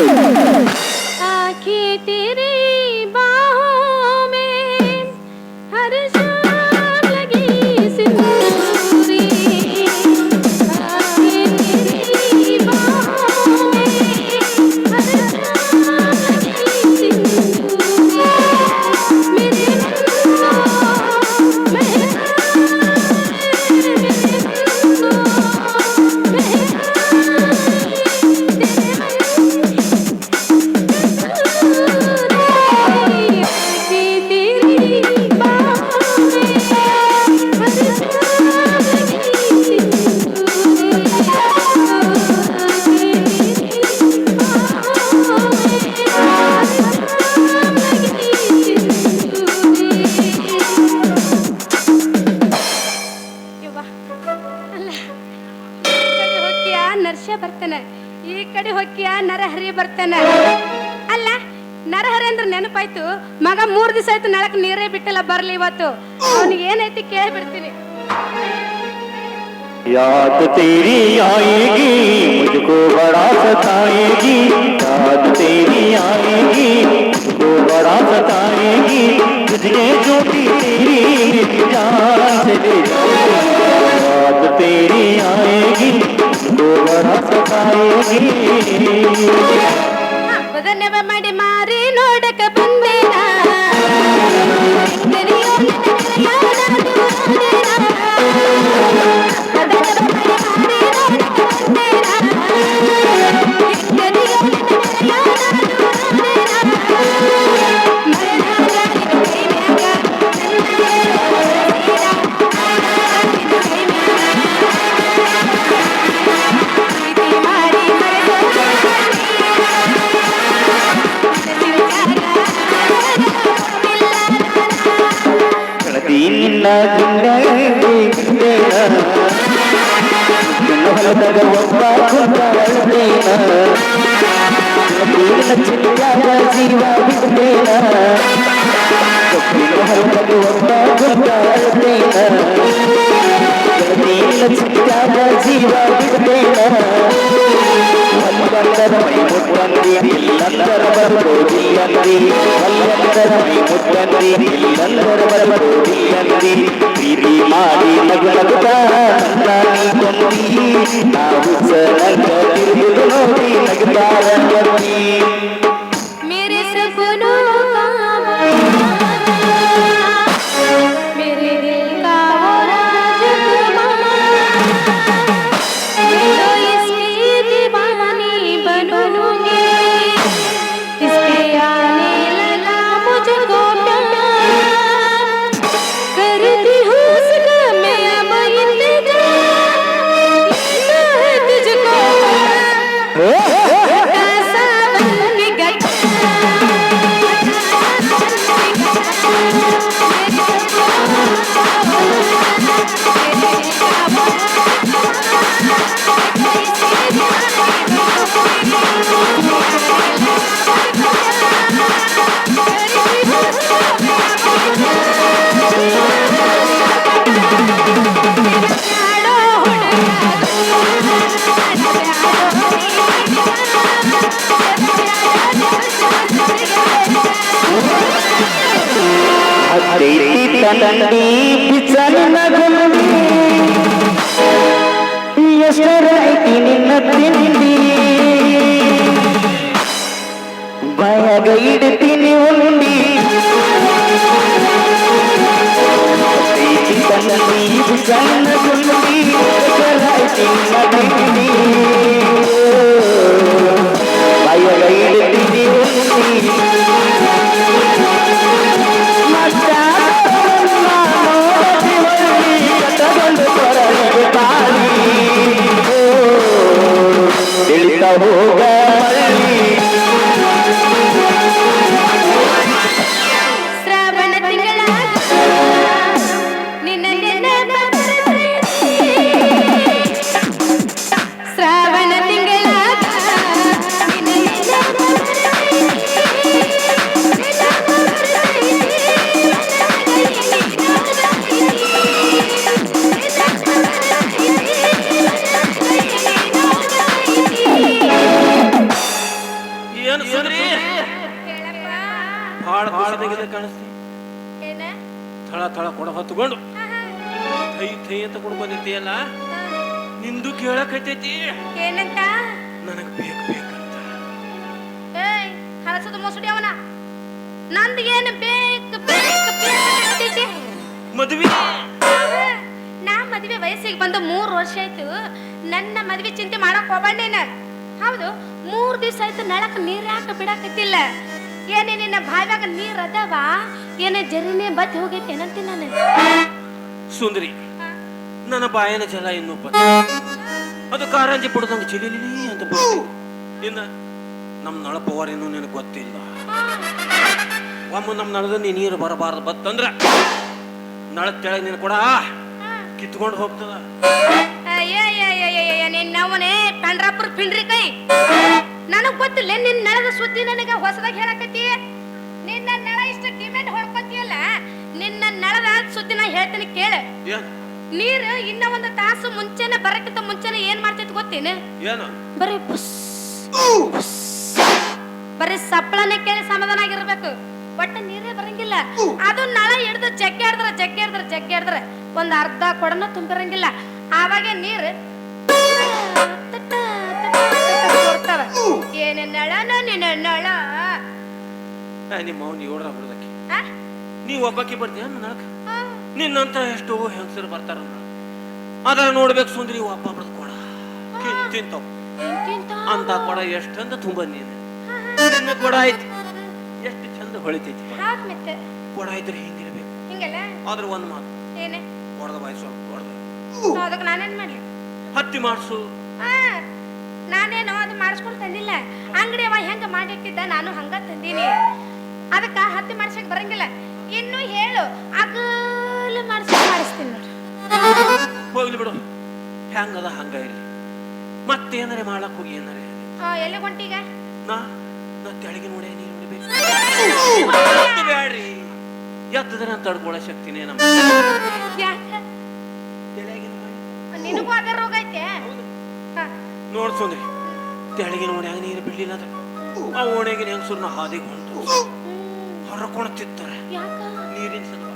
आखे तेरे ಹೊಕ್ಕಿಯ ನರಹರಿ ಬರ್ತಾನ. ಅಲ್ಲ, ನರಹರಿ ಅಂದ್ರೆ ನೆನಪಾಯ್ತು. ಮಗ ಮೂರ್ ದಿವಸ ಆಯ್ತು ನಳಕ್ ನೀರೇ ಬಿಟ್ಟಿಲ್ಲ, ಬರ್ಲಿ ಇವತ್ತು. ಅವನಿಗೆ ಏನೈತಿ ಕೇಳಿ ಬಿಡ್ತೀನಿ ಆಯಿಗೆ? ಪ್ರೀತಿ ಮಾಡಿ ನಗಲಗುತ್ತ ಕೊಂದಿ ನಾವು ಸರಳ ನೋಡಿ ನಗದಾರ ಕೊಂದಿ తండి ಬಿಸಲು ನಗಲು ಎಷ್ಟರಾಯ್ತಿ ನಿನ್ನ ತಿಂಡಿ ಭಯದ ಇಡ್ತೀನಿ ಉಂಡಿ తండి బిసలు గుండి ఎష్టరాయ్తి నిన్న తిండి భయద ఇడ్ತೀನಿ கருவே ಕೇಳಕತ್ತೈತಿ ಏನಂತ? ನನಗ್ ಬೇಕು ಬೇಕಂತ. ಏಯ್ ಹಳಸದ ಮೊಸಡಿ ಅವನ. ನಂದು ಏನು ಬೇಕು ಬೇಕು ಬೇಕು ಮದುವೆ? ನಾ ಮದುವೆ ವಯಸ್ಸಿಗೆ ಬಂದು ಮೂರು ವರ್ಷ ಆಯ್ತು. ನನ್ನ ಮದುವೆ ಚಿಂತೆ ಮಾಡಕ್ ಹೋಗ್ಬೇಡ ನೀನು. ಹೌದು ಮೂರ್ ದಿವಸ ಆಯ್ತು ನಳಕ್ ನೀರ್ ಯಾಕೆ ಬಿಡಕತ್ತಿಲ್ಲ? ಏನೇ ನಿನ್ನ ಬಾವ್ಯಾಗ ನೀರ್ ಅದಾವ? ಏನೇ ಜರಿನೇ ಬತ್ತಿ ಹೋಗೈತಿ ಏನಂತೀನಿ ನಾನು? ಸುಂದರಿ ನನ್ನ ಬಾಯನ ಜಲ ಇನ್ನೂ ಬಂದ ಅದು ಕಾರಂಜಿ ಬಿಡ್ದಂಗೆ ಚಿಲಿಲಿ ಅಂತ ಬರ್ತೈತಿ. ನಮ್ಮ ನಮ್ ನಳಪವರ್ ಏನು ನಿನಗೆ ಗೊತ್ತಿಲ್ಲ. ಒಮ್ಮೆ ನಮ್ಮ ನಳದ ನೀ ನೀರು ಬರಬಾರದು ಬತ್ತಂದ್ರ ನಳ ಕೆಳಗೆ ನೀನು ಕೂಡ. ಕಿತ್ಕೊಂಡು ಹೋಗ್ತದ. ನಿನ್ನವನೇ ಪಂಡ್ರಾಪುರ ಪಿಂಡ್ರಿ ಕೈ. ನನಗ್ ಗೊತ್ತಿಲ್ಲ ನಿನ್ನ ನಳದ ಸುದ್ದಿ ನನಗೆ ಹೊಸದಾಗ ಹೇಳಕತ್ತಿ. ನಿನ್ನ ನಳ ಇಷ್ಟ ಡಿಮ್ಯಾಂಡ್ ಹೊಡ್ಕೊತಿಯಲ್ಲ ನಿನ್ನ ನಳದ ಸುದ್ದಿ ನಾ ಹೇಳ್ತೀನಿ ಕೇಳ. ನೀರು ಇನ್ನ ಒಂದು ತಾಸು ಮುಂಚೆನೆ ಬರಕ್ಕಿಂತ ಮುಂಚೆನೆ ಏನ್ ಮಾಡ್ತೈತಿ ಗೊತ್ತೇನು? ಏನು? ಬರೀ ಪುಸ್. ಬರೀ ಸಪ್ಪಳನೆ ಕೇಳಿ ಸಮಾಧಾನ ಆಗಿರ್ಬೇಕು ಒಟ್ಟ ನೀರೇ ಬರಂಗಿಲ್ಲ. ಅದು ನಳ ಹಿಡ್ದು ಜಗ್ಗೆ ಹಿಡ್ದ್ರ ಜಗ್ಗೆ ಹಿಡ್ದ್ರ ಜಗ್ಗೆ ಹಿಡ್ದ್ರ ಒಂದ್ ಅರ್ಧ ಕೊಡನ ತುಂಬಿರಂಗಿಲ್ಲ. ಆವಾಗ ನೀರು ಬರ್ತಾವ. ಏನೇ ನಳನ ನಿನ್ನ ನಳ? ನಿಮ್ಮ ಅವ್ನ ಒಬ್ಬಾಕಿ ಬರ್ತೀಯ ನಳಕ. ನಿನ್ನಂತ ಎಷ್ಟೋ ಹೆಂಗಸರು ಬರ್ತಾರ ಅದ್ರ ನೋಡ್ಬೇಕು ಸುಂದರಿ ಒಬ್ಬ ಬಡ್ದು ಕೊಡ. ತಿಂತಾವ್. ಅಂತ ಕೊಡ ಎಷ್ಟಂತ ತುಂಬ ನೀನು. ನಿನ್ನ ಕೊಡ ಐತಿ ಎಷ್ಟು ಚಂದ ಹೊಳಿತೈತಿ ಕೊಡ. ಆಯ್ತು ಮತ್ತೆ. ಕೊಡ ಐತ್ರಿ ಹಿಂಗಿರ್ಬೇಕು. ಹಿಂಗಲ್ಲ? ಆದ್ರ ಒಂದ್ ಮಾತು. ಏನೇ? ಕೊಡದ ಬಾಯ್ಸು ಸ್ವಲ್ಪ ಕೊಡದ. ನಾನೇನ್ ಮಾಡ್ಲಿ? ಹತ್ತಿ ಮಾಡ್ಸು. ನಾನೇನು ಅದು ಮಾಡಿಸ್ಕೊಂಡು ತಂದಿಲ್ಲ. ಅಂಗಡಿ ಅವ ಹೆಂಗ ಮಾಡಿಟ್ಟಿದ್ದ ನಾನು ಹಂಗ ತಂದೀನಿ. ಅದಕ್ಕ ಹತ್ತಿ ಮಾಡ್ಸಕ್ ಬರಂಗಿಲ್ಲ. ಇನ್ನು ಹೇಳು ಅಗಲ ಮಾಡಿಸಿ ಮಾಡಿಸ್ತೀನಿ ನೋಡ್ರಿ. ಹೋಗ್ಲಿ ಬಿಡು. ಹೆಂಗದ ಹಂಗ ಇರ್ಲಿ ಮತ್ತೇನಾರೆ ಮಾಡಕ್ ಹೋಗಿ ಏನಾರೆ? ಆ, ಎಲ್ಲಿ ಹೊಂಟೀಗ? ನಾ ನಾ ತೆಳಗೆ ನೋಡೇ ನೀರು ನೋಡ್ಬೇಕು ಬ್ಯಾಡ್ರಿ ನಾನು ತಡ್ಕೊಳ್ಳೋ ಶಕ್ತಿನೇ ನಮ್ಮ ಯಾಕ? ತೆಳಗಿನ ನಿನಗೂ ಅದ ರೋಗ ಐತೆ? ಹಾ. ನೋಡ್ ಸುಂದ್ರಿ. ತೆಳಗೆ ನೋಡಿ ಹಂಗ ನೀರು ಬಿಡ್ಲಿಲ್ಲ ಅಂದ್ರೆ ಆ ಓಣೆಗಿನ ಹೆಂಗಸರ್ನ ಹಾದಿಗೆ ಹೊಂಟು ಹೊರಕೊಂಡು ತಿತ್ತಾರೆ ಯಾಕ? ನೀರಿನ ಸಲುವ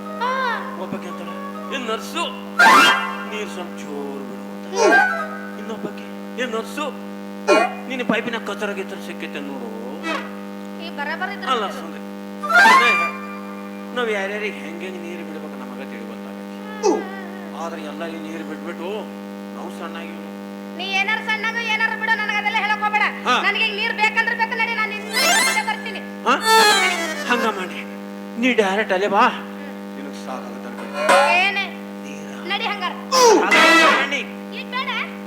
ಆ, ಒಬ್ಬಕ್ಕೆ ಅಂತಾಳ ಏನ್ ನರ್ಸು ನೀರ್ ಸ್ವಲ್ಪ ಜೋರು ಬಿಡು ಇನ್ನೊಬ್ಬಕ್ಕೆ ಏನ್ ನರ್ಸು ನೀನು ಪೈಪಿನ ಕಚರ ಗಿಚ್ಚರ ಸಿಕ್ಕೈತೆ ನೋಡು. ಅಲ್ಲ ಸುಂದ್ರಿ ನಾವ್ ಯಾರ್ಯಾರಿಗೆ ಹೆಂಗೆ ನೀರು ಬಿಡ್ಬೇಕು ನಮಗ ತಿಳಿ ಗೊತ್ತಾಗತ್ತೆ ಆದ್ರೆ ಎಲ್ಲ ಈ ನೀರು ಬಿಟ್ಬಿಟ್ಟು ನಾವು ಸಣ್ಣಾಗಿ ನೀ ಏನಾರ ಸಣ್ಣಗ ಏನಾರ ಬಿಡು ನನಗೆ ಅದೆಲ್ಲ ಹೇಳಕ್ ಹೋಗ್ಬೇಡ. ನನಗೆ ನೀರು ಬೇಕಂದ್ರೆ ಬೇಕು ನಡಿ ನಾನು ನಿನ್ನ ಬರ್ತೀನಿ? ಹಂಗ ಮಾಡಿ. ನೀ ಡೈರೆಕ್ಟ್ ಅಲ್ಲೇ ಬಾ. ನಿನಗೆ ಸಾಕಾಗುತ್ತೆ. ಏನೇ? ನಡಿ ಹಂಗಾರ.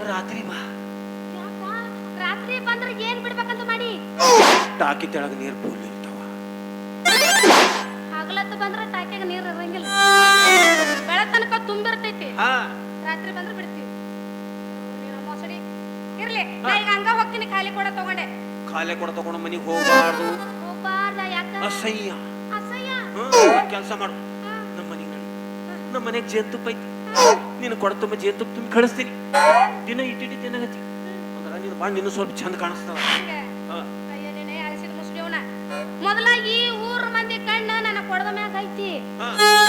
ರಾತ್ರಿ ಬಾ ರಾತ್ರಿ ಬಂದ್ರೆ ಏನ್ ಬಿಡ್ಬೇಕಂತ ಮಾಡಿ? ಟಾಕಿ ತೆಳಗ ನೀರ್ ಫುಲ್ ಇರ್ತಾವ. ಬಂದ್ರ ಬಂದ್ರೆ ಟಾಕ್ಯಾಗ ನೀರ್ ಇರಂಗಿಲ್ಲ. ಬೆಳತನಕ ತುಂಬಿರ್ತೈತಿ. ಹಾ. ರಾತ್ರಿ ಬಂದ್ರ ಬಿಡ್ತೀವಿ ಮೊಸಡಿ. ಇರ್ಲಿ ನಾ ಈಗ ಹಂಗ ಹೋಗ್ತೀನಿ ಖಾಲಿ ಕೂಡ ತಗೊಂಡೆ. ಖಾಲಿ ಕೊಡ ತಗೊಂಡು ಮನಿಗೆ ಹೋಗ್ಬಾರ್ದು. ಹೋಗ್ಬಾರ್ದ ಯಾಕ? ಅಸಹ್ಯ. ಅಸಹ್ಯ? ಕೆಲಸ ಮಾಡು. ನಮ್ಮ ಮನೆಗೆ ಜೇನುತುಪ್ಪ ಐತಿ. ನೀನು ಕೊಡ ತುಂಬ ಜೇನುತುಪ್ಪ ತುಂಬಿ ಕಳಿಸ್ತೀನಿ. ದಿನ ಇಟ್ಟಿಟ್ಟು ತಿನ್ನಗತಿ ಅಂದ್ರೆ ನೀನು ಬಾ ನಿನ್ನ ಸ್ವಲ್ಪ ಚಂದ ಕಾಣಿಸ್ತಾವ ಮೊದಲಾಗಿ ಈ ಊರ್ ಮಂದಿ ಕಣ್ಣ ನನ್ನ ಕೊಡದ ಮ್ಯಾಗ ಐತಿ.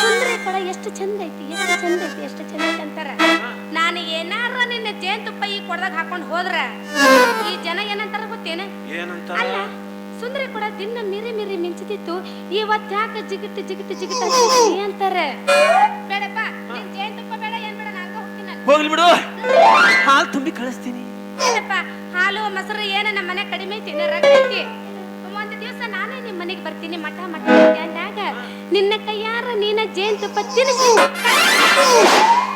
ಸುಂದ್ರಿ ಕೊಡ ಎಷ್ಟು ಚಂದ ಐತಿ ಎಷ್ಟು ಚಂದ ಐತಿ ಎಷ್ಟು ಚಂದ ಐತಿ ಅಂತಾರ. ನಾನು ಏನಾರ ನಿನ್ನ ಜೇನುತುಪ್ಪ ಈ ಕೊಡದಾಗ ಹಾಕೊಂಡ್ ಹೋದ್ರ ಈ ಜನ ಏನಂತಾರ ಗೊತ್ತೇನ? ಏನಂತಾರ? ಸುಂದರಿ ಕೂಡ ದಿನ ಮಿರಿ ಮಿರಿ ಮಿಂಚುತ್ತಿತ್ತು ಇವತ್ತು ಯಾಕ ಜಿಗಿಟಿ ಜಿಗಿಟ್ ಜಿಗಿಟ್ ಅಂತಾರೆ. ಬೇಡಪ್ಪ ನಿನ್ ಜೇನುತುಪ್ಪ ಬೇಡ ಏನ್ ಬೇಡ ಹೋಗ್ತೀನಿ ನಾನು. ಹೋಗ್ಲಿ ಬಿಡು. ಹಾಲು ತುಂಬಿ ಕಳಿಸ್ತೀನಿ. ಏನಪ್ಪ ಹಾಲು ಮೊಸರು ಏನ ನಮ್ಮ ಮನೆ ಕಡಿಮೆ ಐತಿ ಒಂದು ದಿವಸ ನಾನೇ ನಿಮ್ಮ ಮನೆಗೆ ಬರ್ತೀನಿ ಮಠ ಮಠ ಅಂದಾಗ ನಿನ್ನ ಕೈಯಾರ ನೀನ ಜೇನುತುಪ್ಪ ತಿನ್ನಿಸಿ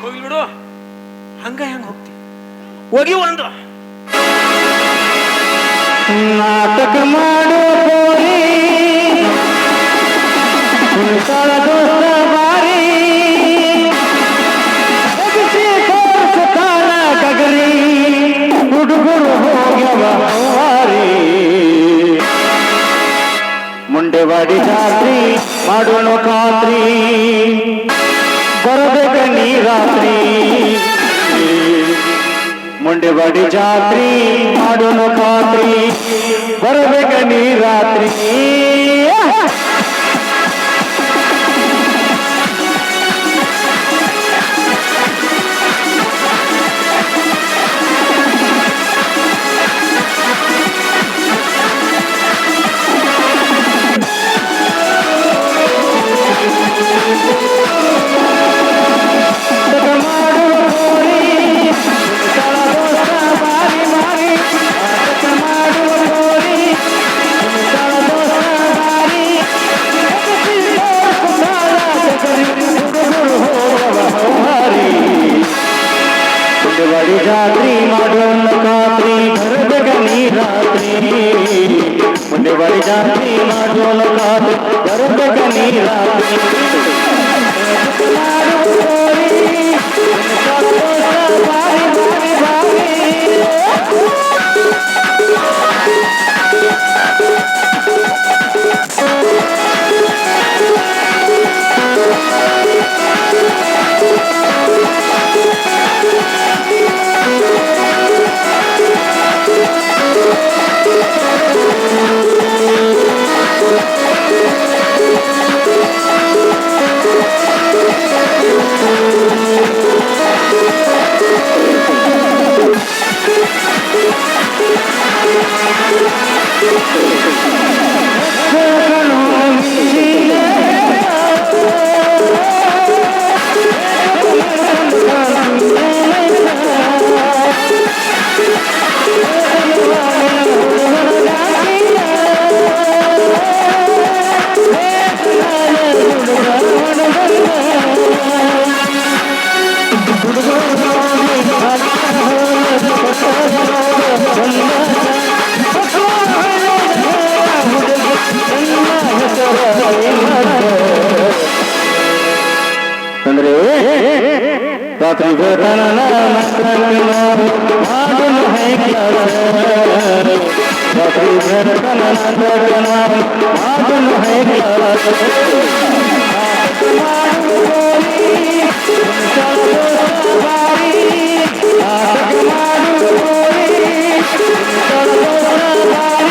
ಹೋಗ್ಲಿ ಬಿಡು. ಹಂಗ ಹೆಂಗ ಹೋಗ್ತಿ? ಹೋಗಿ ಒಂದು. ನಾಟಕ ಮಾಡೋ ಗೋರಿ ಕುಣಿತಾಳ ದೋಸ್ತ ಬಾರಿ ಎಬ್ಬಿಸಿ ತೋರ್ಸುತ್ತಾಳ ಗಗರಿ ಹುಡುಗರು ಹೋಗ್ಯವ ಹವಾರಿ ಮುಂಡೆವಾಡಿ ಜಾತ್ರಿ ಮಾಡೋಣ ಖಾತ್ರಿ ಬರಬೇಕ ನೀ ರಾತ್ರಿ ಮುಂಡೆವಾಡಿ ಜಾತ್ರಿ ಮಾಡೋಣ ಖಾತ್ರಿ ಬರಬೇಕ ನೀ ರಾತ್ರಿ ಮುಂಡೆವಾಡಿ ಜಾತ್ರಿ ಮಾಡೋಣ ಖಾತ್ರಿ ಬರಬೇಕ ನೀ ರಾತ್ರಿ ರಾತ್ರಿ ವೇತನ ಮಾಡಲು ಹೈ ಕೆಲಸ ರಾತ್ರಿ ವೇತನ ಮಾಡಲು ಹೈ ಕೆಲಸ ಮುಂಡೆವಾಡಿ ಜಾತ್ರಿ